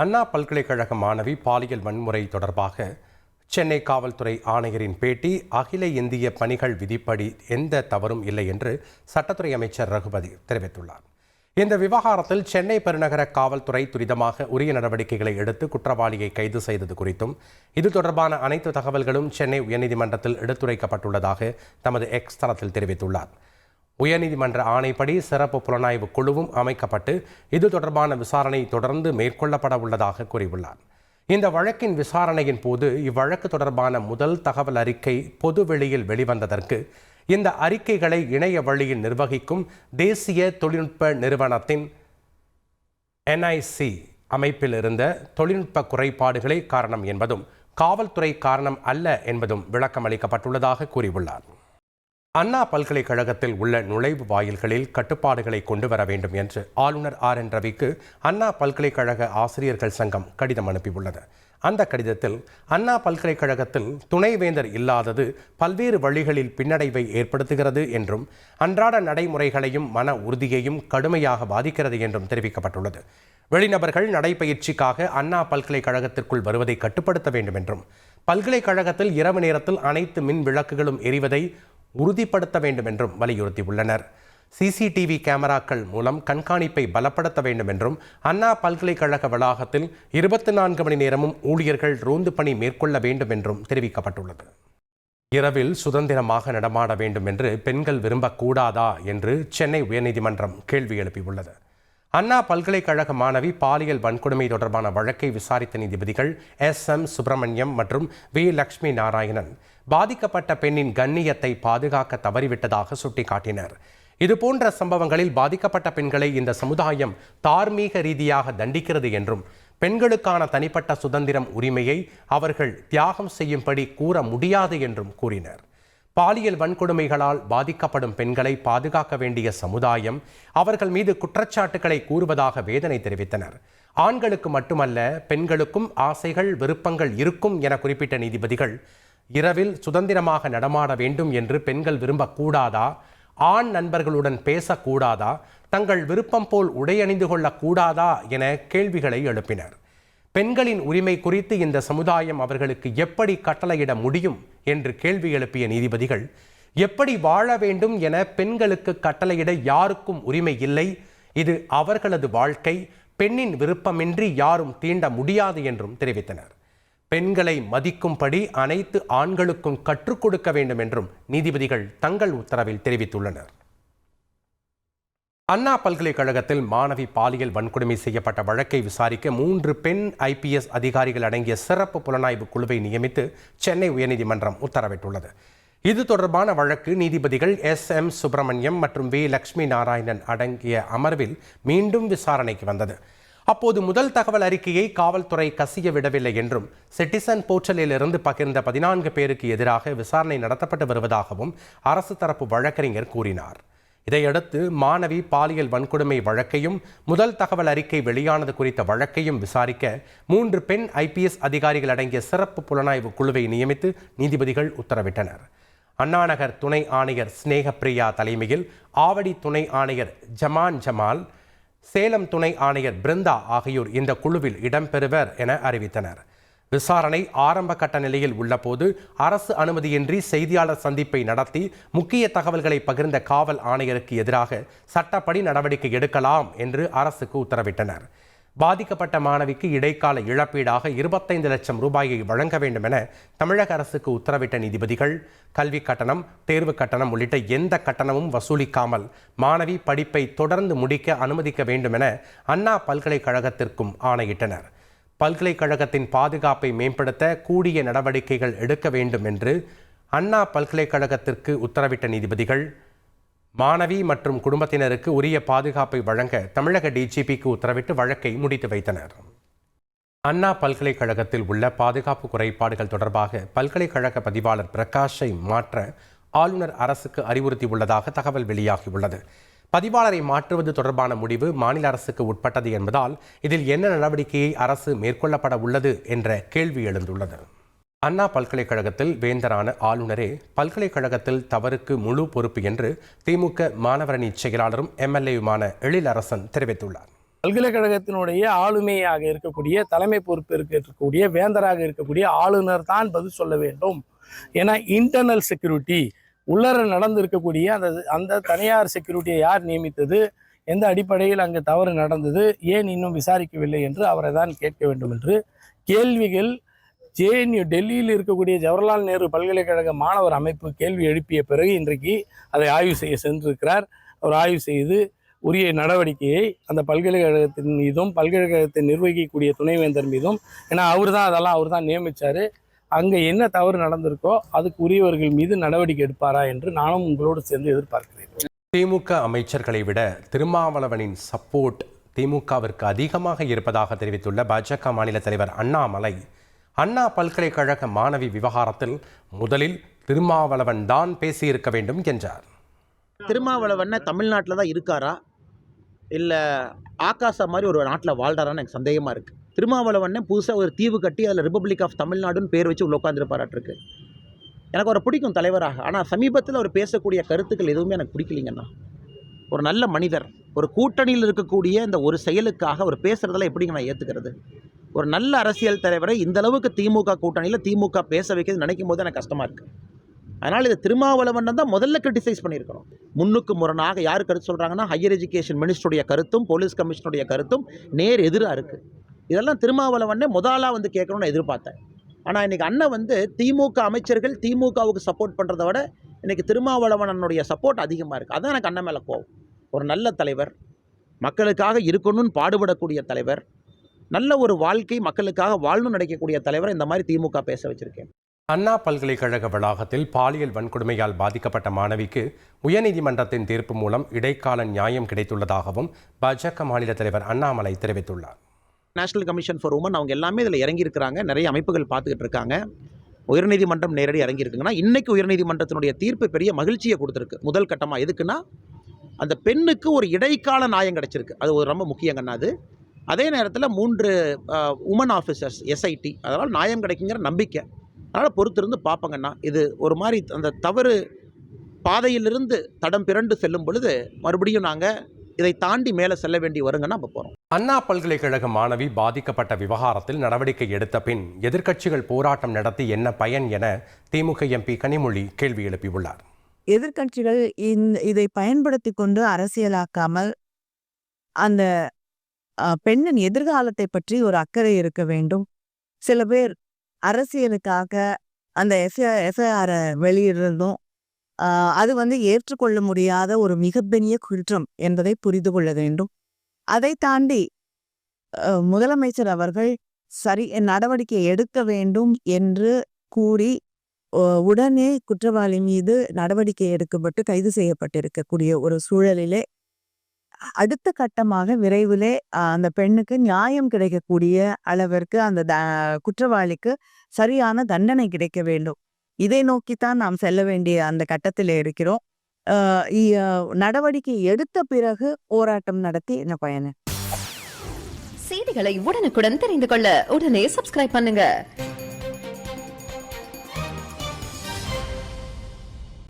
அண்ணா பல்கலைக்கழக மாணவி பாலியல் வன்முறை தொடர்பாக சென்னை காவல்துறை ஆணையரின் பேட்டி அகில இந்திய பணிகள் விதிப்படி எந்த தவறும் இல்லை என்று சட்டத்துறை அமைச்சர் ரகுபதி தெரிவித்துள்ளார். இந்த விவகாரத்தில் சென்னை பெருநகர காவல்துறை துரிதமாக உரிய நடவடிக்கைகளை எடுத்து குற்றவாளியை கைது செய்தது குறித்தும் இது தொடர்பான அனைத்து தகவல்களும் சென்னை உயர்நீதிமன்றத்தில் எடுத்துரைக்கப்பட்டுள்ளதாக தமது எக்ஸ் தளத்தில் தெரிவித்துள்ளார். உயர்நீதிமன்ற ஆணைப்படி சிறப்பு புலனாய்வு குழுவும் அமைக்கப்பட்டு இது தொடர்பான விசாரணை தொடர்ந்து மேற்கொள்ளப்பட உள்ளதாக கூறியுள்ளார். இந்த வழக்கின் விசாரணையின் போது இவ்வழக்கு தொடர்பான முதல் தகவல் அறிக்கை பொது வெளியில் வெளிவந்ததற்கு இந்த அறிக்கைகளை இணைய வழியில் நிர்வகிக்கும் தேசிய தொழில்நுட்ப நிறுவனத்தின் என்ஐசி அமைப்பில் இருந்த தொழில்நுட்ப குறைபாடுகளே காரணம் என்பதும் காவல்துறை காரணம் அல்ல என்பதும் விளக்கமளிக்கப்பட்டுள்ளதாக கூறியுள்ளார். அண்ணா பல்கலைக்கழகத்தில் உள்ள நுழைவு வாயில்களில் கட்டுப்பாடுகளை கொண்டு வர வேண்டும் என்று ஆளுநர் ஆர் என் ரவிக்கு அண்ணா பல்கலைக்கழக ஆசிரியர்கள் சங்கம் கடிதம் அனுப்பியுள்ளது. அந்த கடிதத்தில் அண்ணா பல்கலைக்கழகத்தில் துணைவேந்தர் இல்லாதது பல்வேறு வழிகளில் பின்னடைவை ஏற்படுத்துகிறது என்றும் அன்றாட நடைமுறைகளையும் மன உறுதியையும் கடுமையாக பாதிக்கிறது என்றும் தெரிவிக்கப்பட்டுள்ளது. வெளிநபர்கள் நடைபயிற்சிக்காக அண்ணா பல்கலைக்கழகத்திற்குள் வருவதை கட்டுப்படுத்த வேண்டும் என்றும் பல்கலைக்கழகத்தில் இரவு நேரத்தில் அனைத்து மின் விளக்குகளும் எரிவதை உறுதிப்படுத்த வேண்டும் என்றும் வலியுறுத்தியுள்ளனர். சிசிடிவி கேமராக்கள் மூலம் கண்காணிப்பை பலப்படுத்த வேண்டும் என்றும் அண்ணா பல்கலைக்கழக வளாகத்தில் இருபத்தி நான்கு மணி நேரமும் ஊழியர்கள் ரோந்து பணி மேற்கொள்ள வேண்டும் என்றும் தெரிவிக்கப்பட்டுள்ளது. இரவில் சுதந்திரமாக நடமாட வேண்டும் என்று பெண்கள் விரும்பக்கூடாதா என்று சென்னை உயர்நீதிமன்றம் கேள்வி எழுப்பியுள்ளது. அண்ணா பல்கலைக்கழக மாணவி பாலியல் வன்கொடுமை தொடர்பான வழக்கை விசாரித்த நீதிபதிகள் எஸ். எம். சுப்பிரமணியம் மற்றும் வி. லட்சுமி நாராயணன். பாதிக்கப்பட்ட பெண்ணின் கண்ணியத்தை பாதுகாக்க தவறிவிட்டதாக சுட்டிக்காட்டினர். இதுபோன்ற சம்பவங்களில் பாதிக்கப்பட்ட பெண்களை இந்த சமுதாயம் தார்மீக ரீதியாக தண்டிக்கிறது என்றும் பெண்களுக்கான தனிப்பட்ட சுதந்திரம் உரிமையை அவர்கள் தியாகம் செய்யும்படி கூற முடியாது என்றும் கூறினர். பாலியல் வன்கொடுமைகளால் பாதிக்கப்படும் பெண்களை பாதுகாக்க வேண்டிய சமுதாயம் அவர்கள் மீது குற்றச்சாட்டுகளை கூறுவதாக வேதனை தெரிவித்தனர். ஆண்களுக்கு மட்டுமல்ல பெண்களுக்கும் ஆசைகள் விருப்பங்கள் இருக்கும் என குறிப்பிட்ட நீதிபதிகள் இரவில் சுதந்திரமாக நடமாட வேண்டும் என்று பெண்கள் விரும்பக்கூடாதா? ஆண் நண்பர்களுடன் பேசக்கூடாதா? தங்கள் விருப்பம் போல் உடையணிந்து கொள்ளக்கூடாதா? என கேள்விகளை எழுப்பினர். பெண்களின் உரிமை குறித்து இந்த சமுதாயம் அவர்களுக்கு எப்படி கட்டளையிட முடியும் என்று கேள்வி எழுப்பிய நீதிபதிகள் எப்படி வாழ வேண்டும் என பெண்களுக்கு கட்டளையிட யாருக்கும் உரிமை இல்லை இது அவர்களது வாழ்க்கை பெண்ணின் விருப்பமின்றி யாரும் தீண்ட முடியாது என்றும் தெரிவித்தனர். பெண்களை மதிக்கும்படி அனைத்து ஆண்களுக்கும் கற்றுக் கொடுக்க வேண்டும் என்றும் நீதிபதிகள் தங்கள் உத்தரவில் தெரிவித்துள்ளனர். அண்ணா பல்கலைக்கழகத்தில் மாணவி பாலியல் வன்கொடுமை செய்யப்பட்ட வழக்கை விசாரிக்க மூன்று பெண் ஐபிஎஸ் அதிகாரிகள் அடங்கிய சிறப்பு புலனாய்வு குழுவை நியமித்து சென்னை உயர்நீதிமன்றம் உத்தரவிட்டுள்ளது. இது தொடர்பான வழக்கு நீதிபதிகள் எஸ் எம் சுப்பிரமணியம் மற்றும் வி லட்சுமி நாராயணன் அடங்கிய அமர்வில் மீண்டும் விசாரணைக்கு வந்தது. அப்போது முதல் தகவல் அறிக்கையை காவல்துறை கசிய விடவில்லை என்றும் சிட்டிசன் போர்ட்டலில் இருந்து பகிர்ந்த பதினான்கு பேருக்கு எதிராக விசாரணை நடத்தப்பட்டு வருவதாகவும் அரசு தரப்பு வழக்கறிஞர் கூறினார். இதையடுத்து மாணவி பாலியல் வன்கொடுமை வழக்கையும் முதல் தகவல் அறிக்கை வெளியானது குறித்த வழக்கையும் விசாரிக்க மூன்று பெண் ஐபிஎஸ் அதிகாரிகள் அடங்கிய சிறப்பு புலனாய்வு குழுவை நியமித்து நீதிபதிகள் உத்தரவிட்டனர். அண்ணாநகர் துணை ஆணையர் ஸ்னேகப்பிரியா தலைமையில் ஆவடி துணை ஆணையர் ஜமான் ஜமால் சேலம் துணை ஆணையர் பிருந்தா ஆகியோர் இந்த குழுவில் இடம்பெறுவர் என அறிவித்தனர். விசாரணை ஆரம்ப கட்ட நிலையில் உள்ளபோது அரசு அனுமதியின்றி செய்தியாளர் சந்திப்பை நடத்தி முக்கிய தகவல்களை பகிர்ந்த காவல் ஆணையருக்கு எதிராக சட்டப்படி நடவடிக்கை எடுக்கலாம் என்று அரசுக்கு உத்தரவிட்டனர். பாதிக்கப்பட்ட மாணவிக்கு இடைக்கால இழப்பீடாக இருபத்தைந்து லட்சம் ரூபாயை வழங்க வேண்டும் என தமிழக அரசுக்கு உத்தரவிட்ட நீதிபதிகள் கல்வி கட்டணம் தேர்வு கட்டணம் உள்ளிட்ட எந்த கட்டணமும் வசூலிக்காமல் மாணவி படிப்பை தொடர்ந்து முடிக்க அனுமதிக்க வேண்டும் என அண்ணா பல்கலைக்கழகத்திற்கும் ஆணையிட்டனர். பல்கலைக்கழகத்தின் பாதுகாப்பை மேம்படுத்த கூடிய நடவடிக்கைகள் எடுக்க வேண்டும் என்று அண்ணா பல்கலைக்கழகத்திற்கு உத்தரவிட்ட நீதிபதிகள் மாணவி மற்றும் குடும்பத்தினருக்கு உரிய பாதுகாப்பை வழங்க தமிழக டிஜிபிக்கு உத்தரவிட்டு வழக்கை முடித்து வைத்தனர். அண்ணா பல்கலைக்கழகத்தில் உள்ள பாதுகாப்பு குறைபாடுகள் தொடர்பாக பல்கலைக்கழக பதிவாளர் பிரகாஷை மாற்ற ஆளுநர் அரசுக்கு அறிவுறுத்தியுள்ளதாக தகவல் வெளியாகியுள்ளது. பதிவாளரை மாற்றுவது தொடர்பான முடிவு மாநில அரசுக்கு உட்பட்டது என்பதால் இதில் என்ன நடவடிக்கையை அரசு மேற்கொள்ளப்பட உள்ளது என்ற கேள்வி எழுந்துள்ளது. அண்ணா பல்கலைக்கழகத்தில் வேந்தரான ஆளுநரே பல்கலைக்கழகத்தில் தவறுக்கு முழு பொறுப்பு என்று திமுக மாணவரணி செயலாளரும் எம்எல்ஏயுமான எழிலரசன் தெரிவித்துள்ளார். பல்கலைக்கழகத்தினுடைய ஆளுமையாக இருக்கக்கூடிய தலைமை பொறுப்பு இருக்கக்கூடிய வேந்தராக இருக்கக்கூடிய ஆளுநர் தான் பதில் சொல்ல வேண்டும். ஏன்னா இன்டர்னல் செக்யூரிட்டி உள்ளர நடந்து இருக்கக்கூடிய அந்த அந்த தனியார் செக்யூரிட்டியை யார் நியமித்தது? எந்த அடிப்படையில் அங்கு தவறு நடந்தது? ஏன் இன்னும் விசாரிக்கவில்லை என்று அவரை தான் கேட்க வேண்டும் என்று கேள்விகள் ஜேஎன்யூ டெல்லியில் இருக்கக்கூடிய ஜவஹர்லால் நேரு பல்கலைக்கழக மாணவர் அமைப்பு கேள்வி எழுப்பிய பிறகு இன்றைக்கு அதை ஆய்வு செய்ய சென்றிருக்கிறார். அவர் ஆய்வு செய்து உரிய நடவடிக்கையை அந்த பல்கலைக்கழகத்தின் மீதும் பல்கலைக்கழகத்தை நிர்வகிக்கக்கூடிய துணைவேந்தர் மீதும் ஏன்னா அவர் தான் அதெல்லாம் அவர் தான் நியமித்தார் அங்கே என்ன தவறு நடந்திருக்கோ அதுக்கு உரியவர்கள் மீது நடவடிக்கை எடுப்பாரா என்று நானும் உங்களோடு சேர்ந்து எதிர்பார்க்கிறேன். திமுக அமைச்சர்களை விட திருமாவளவனின் சப்போர்ட் திமுகவிற்கு அதிகமாக இருப்பதாக தெரிவித்துள்ள பாஜக மாநில தலைவர் அண்ணாமலை அண்ணா பல்கலைக்கழக மாணவி விவகாரத்தில் முதலில் திருமாவளவன் தான் பேசியிருக்க வேண்டும் என்றார். திருமாவளவன் தமிழ்நாட்டில் தான் இருக்காரா? இல்லை ஆகாசா மாதிரி ஒரு நாட்டில் வாழ்றாரான்னு எனக்கு சந்தேகமாக இருக்குது திருமாவளவன் புதுசாக ஒரு தீவு கட்டி அதில் ரிப்பப்ளிக் ஆஃப் தமிழ்நாடுன்னு பேர் வச்சு உள்ள உட்காந்துருப்பாராட்டிருக்கு எனக்கு அவரை பிடிக்கும் தலைவராக. ஆனால் சமீபத்தில் அவர் பேசக்கூடிய கருத்துக்கள் எதுவுமே எனக்கு பிடிக்கலைங்கண்ணா. ஒரு நல்ல மனிதர் ஒரு கூட்டணியில் இருக்கக்கூடிய இந்த ஒரு செயலுக்காக அவர் பேசுகிறதெல்லாம் எப்படிங்க நான் ஏற்றுக்கிறது ஒரு நல்ல அரசியல் தலைவரை இந்த அளவுக்கு திமுக கூட்டணியில் திமுக பேச வைக்கிறது நினைக்கும் போது எனக்கு கஷ்டமாக இருக்குது அதனால் இது திருமாவளவன் தான் முதல்ல கிரிட்டிசைஸ் பண்ணியிருக்கிறோம் முன்னுக்கு முரணாக யார் கருத்து சொல்கிறாங்கன்னா ஹையர் எஜுகேஷன் மினிஸ்டருடைய கருத்தும் போலீஸ் கமிஷனுடைய கருத்தும் நேர் எதிராக இருக்குது இதெல்லாம் திருமாவளவனே முதலாக வந்து கேட்கணும்னு எதிர்பார்த்தேன். ஆனால் இன்றைக்கி அண்ணன் வந்து திமுக அமைச்சர்கள் திமுகவுக்கு சப்போர்ட் பண்ணுறத விட இன்றைக்கி திருமாவளவனனுடைய சப்போர்ட் அதிகமாக இருக்குது அதான் எனக்கு அண்ணன் மேலே கோவம். ஒரு நல்ல தலைவர் மக்களுக்காக இருக்கணும்னு பாடுபடக்கூடிய தலைவர் நல்ல ஒரு வாழ்க்கை மக்களுக்காக வாழணும்னு நினைக்கக்கூடிய தலைவர் இந்த மாதிரி திமுக பேச வச்சுருக்கேன். அண்ணா பல்கலைக்கழக வளாகத்தில் பாலியல் வன்கொடுமையால் பாதிக்கப்பட்ட மாணவிக்கு உயர்நீதிமன்றத்தின் தீர்ப்பு மூலம் இடைக்கால நியாயம் கிடைத்துள்ளதாகவும் பாஜக மாநில தலைவர் அண்ணாமலை தெரிவித்துள்ளார். நேஷனல் கமிஷன் ஃபார் உமன் அவங்க எல்லாமே இதில் இறங்கியிருக்கிறாங்க. நிறைய அமைப்புகள் பார்த்துக்கிட்டு இருக்காங்க உயர்நீதிமன்றம் நேரடி இறங்கியிருக்குங்கன்னா இன்றைக்கி உயர்நீதிமன்றத்தினுடைய தீர்ப்பு பெரிய மகிழ்ச்சியை கொடுத்துருக்கு. முதல் கட்டமாக எதுக்குன்னா அந்த பெண்ணுக்கு ஒரு இடைக்கால நியாயம் கிடச்சிருக்கு. அது ஒரு ரொம்ப முக்கியங்கண்ணா அது. அதே நேரத்தில் மூன்று உமன் ஆஃபீஸர்ஸ் எஸ்ஐடி அதனால் நியாயம் கிடைக்குங்கிற நம்பிக்கை. அதனால் பொறுத்திருந்து பார்ப்பங்கண்ணா இது ஒரு மாதிரி அந்த தவறு பாதையிலிருந்து தடம் பிறண்டு செல்லும் பொழுது மறுபடியும் நாங்கள் இதை தாண்டி மேலே செல்ல வேண்டி வருங்கன்னா அப்போ போகிறோம் அண்ணா பல்கலைக்கழக மாணவி பாதிக்கப்பட்ட விவகாரத்தில் நடவடிக்கை எடுத்த பின் எதிர்க்கட்சிகள் போராட்டம் நடத்தி என்ன பயன் என திமுக எம்பி கனிமொழி கேள்வி எழுப்பியுள்ளார். எதிர்க்கட்சிகள் இந்த இதை பயன்படுத்தி கொண்டு அரசியலாக்காமல் அந்த பெண்ணின் எதிர்காலத்தை பற்றி ஒரு அக்கறை இருக்க வேண்டும். சில பேர் அரசியலுக்காக அந்த எஃப்ஐஆர வெளியிடுறதும் அது வந்து ஏற்றுக்கொள்ள முடியாத ஒரு மிகப்பெரிய குற்றம் என்பதை புரிந்து கொள்ள வேண்டும். அதை தாண்டி முதலமைச்சர் அவர்கள் சரி நடவடிக்கை எடுக்க வேண்டும் என்று கூறி உடனே குற்றவாளி மீது நடவடிக்கை எடுக்கப்பட்டு கைது செய்யப்பட்டிருக்கக்கூடிய ஒரு சூழலிலே அடுத்த கட்டமாக விரைவிலே அந்த பெண்ணுக்கு நியாயம் கிடைக்கக்கூடிய அளவிற்கு அந்த த- குற்றவாளிக்கு சரியான தண்டனை கிடைக்க வேண்டும். இதை நோக்கித்தான் நாம் செல்ல வேண்டிய அந்த கட்டத்தில் இருக்கிறோம். நடவடிக்கை எடுத்த பிறகு போராட்டம் நடத்தி என்ன பயனு. செய்திகளை உடனுக்குடன் தெரிந்து கொள்ள உடனே சப்ஸ்கிரைப் பண்ணுங்க.